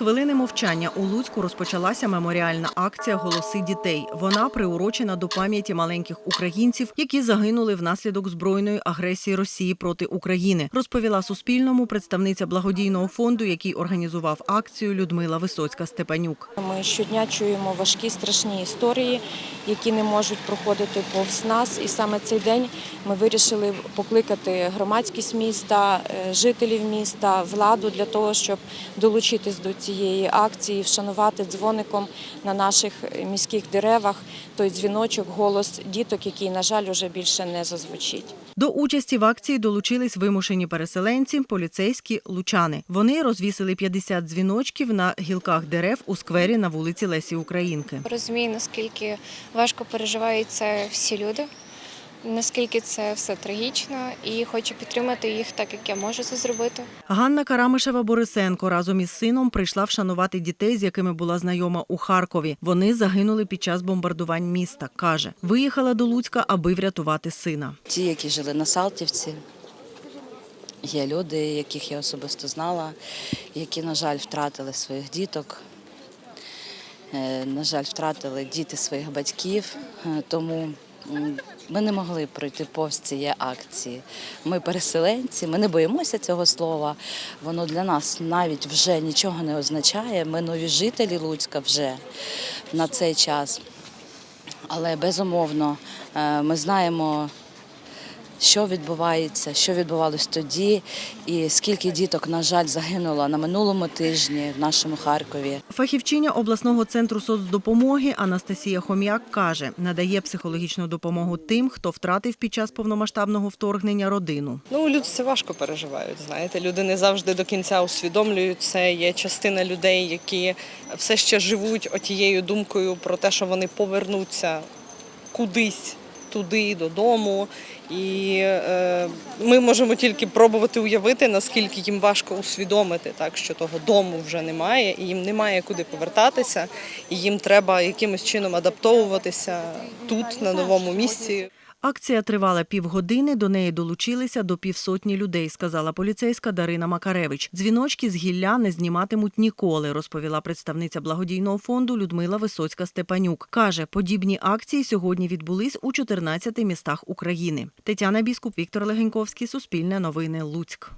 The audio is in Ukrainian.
хвилини мовчання у Луцьку розпочалася меморіальна акція Голоси дітей. Вона приурочена до пам'яті маленьких українців, які загинули внаслідок збройної агресії Росії проти України. Розповіла Суспільному представниця благодійного фонду, який організував акцію Людмила Висоцька Степанюк. Ми щодня чуємо важкі страшні історії, які не можуть проходити повз нас. І саме цей день ми вирішили покликати громадськість міста, е, жителів міста, владу для того, щоб долучитись до цієї акції, вшанувати дзвоником на наших міських деревах той дзвіночок, голос діток, який, на жаль, уже більше не зазвучить. До участі в акції долучились вимушені переселенці, поліцейські, лучани. Вони розвісили 50 дзвіночків на гілках дерев у сквері на вулиці Лесі Українки. Розумію, наскільки важко переживають це всі люди, наскільки це все трагічно, і хочу підтримати їх так, як я можу це зробити. Ганна Карамишева Борисенко разом із сином прийшла вшанувати дітей, з якими була знайома у Харкові. Вони загинули під час бомбардувань міста. каже, виїхала до Луцька, аби врятувати сина. Ті, які жили на Салтівці, є люди, яких я особисто знала, які, на жаль, втратили своїх діток. Е, На жаль, втратили діти своїх батьків, Е, тому ми не могли пройти повз цієї акції. Ми переселенці, ми не боїмося цього слова. Воно для нас навіть вже нічого не означає. Ми нові жителі Луцька вже на цей час. Але безумовно е, ми знаємо, що відбувається, що відбувалось тоді, і скільки діток, на жаль, загинуло на минулому тижні в нашому Харкові. Фахівчиня обласного центру соцдопомоги Анастасія Хом'як каже, надає психологічну допомогу тим, хто втратив під час повномасштабного вторгнення родину. Ну, люди це важко переживають. Знаєте, люди не завжди до кінця усвідомлюють це. Є частина людей, які все ще живуть отією думкою про те, що вони повернуться кудись туди, додому. І е, ми можемо тільки пробувати уявити, наскільки їм важко усвідомити, так що того дому вже немає, і їм немає куди повертатися, і їм треба якимось чином адаптовуватися тут, на новому місці. Акція тривала півгодини. До неї долучилися до півсотні людей, сказала поліцейська Дарина Макаревич. Дзвіночки з гілля не зніматимуть ніколи, розповіла представниця благодійного фонду Людмила Висоцька Степанюк. Каже, подібні акції сьогодні відбулись у 14 містах України. Тетяна Біскуп, Віктор Легеньковський, Суспільне новини, Луцьк.